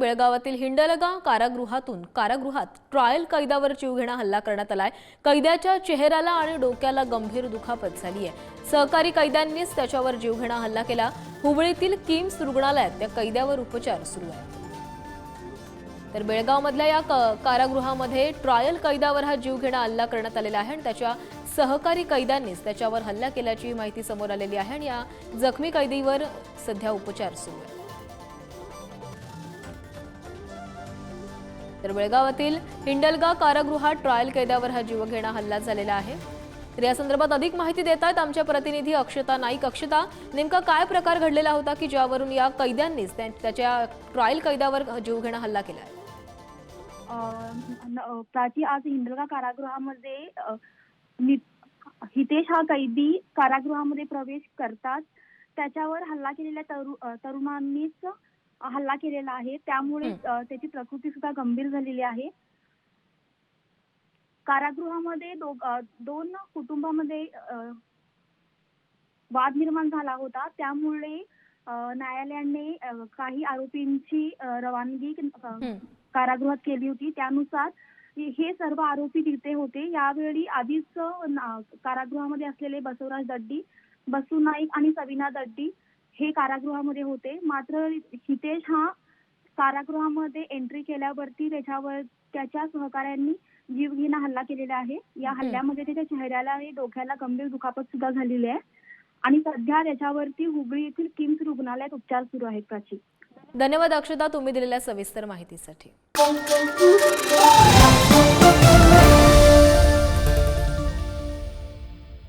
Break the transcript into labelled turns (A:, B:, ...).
A: बेळगावातील हिंडलगा कारागृहातून कारागृहात ट्रायल कैद्यावर जीवघेणा हल्ला करण्यात आलाय. कैद्याच्या चेहऱ्याला आणि डोक्याला गंभीर दुखापत झाली आहे. सहकारी कैद्यांनीच त्याच्यावर जीवघेणा हल्ला केला. हुबळीतील किम्स रुग्णालयात त्या कैद्यावर उपचार सुरू आहेत. तर बेळगावमधल्या या कारागृहामध्ये ट्रायल कैद्यावर हा जीवघेणा हल्ला करण्यात आलेला आहे आणि त्याच्या सहकारी कैद्यांनीच त्याच्यावर हल्ला केल्याची माहिती समोर आलेली आहे आणि या जखमी कैदीवर सध्या उपचार सुरू आहेत. तर बेळगावातील हिंडलगा कारागृहात ट्रायल कैद्यावर हा जीवघेणा हल्ला झालेला आहे. तर या संदर्भात अधिक माहिती देत आहेत आमच्या प्रतिनिधी अक्षता नाईक. अक्षता नेमका काय प्रकार घडलेला होता की ज्यावरून या कैद्यांनीच त्या- त्याच्या ट्रायल कैद्यावर जीवघेणा हल्ला केला आहे
B: प्राची आज हिंदलगा कारागृहामध्ये नि- हितेश हा कैदी कारागृहामध्ये प्रवेश करतात. त्याच्यावर हल्ला केलेल्या तरु तरुणांनीच हल्ला केलेला आहे. त्यामुळे त्याची प्रकृती सुद्धा गंभीर झालेली आहे. कारागृहामध्ये दो- दोन कुटुंबामध्ये वाद निर्माण झाला होता. त्यामुळे न्यायालयाने काही आरोपींची रवानगी. कारागृहात केली होती. त्यानुसार हे सर्व आरोपी तिथे होते. यावेळी आधीच कारागृहामध्ये असलेले बसवराज दड्डी बसू नाईक आणि सविना दड्डी हे कारागृहामध्ये होते. मात्र हितेश हा कारागृहामध्ये एंट्री केल्यावरती त्याच्यावर त्याच्या सहकाऱ्यांनी जीवघेणा हल्ला केलेला आहे. या. हल्ल्यामध्ये त्याच्या चेहऱ्याला आणि डोक्याला गंभीर दुखापत सुद्धा झालेली आहे. आणि सध्या त्याच्यावरती हुबळी येथील किम्स रुग्णालयात उपचार सुरू आहेत प्राची.
A: धन्यवाद अक्षता तुम्ही दिलेल्या सविस्तर माहितीसाठी.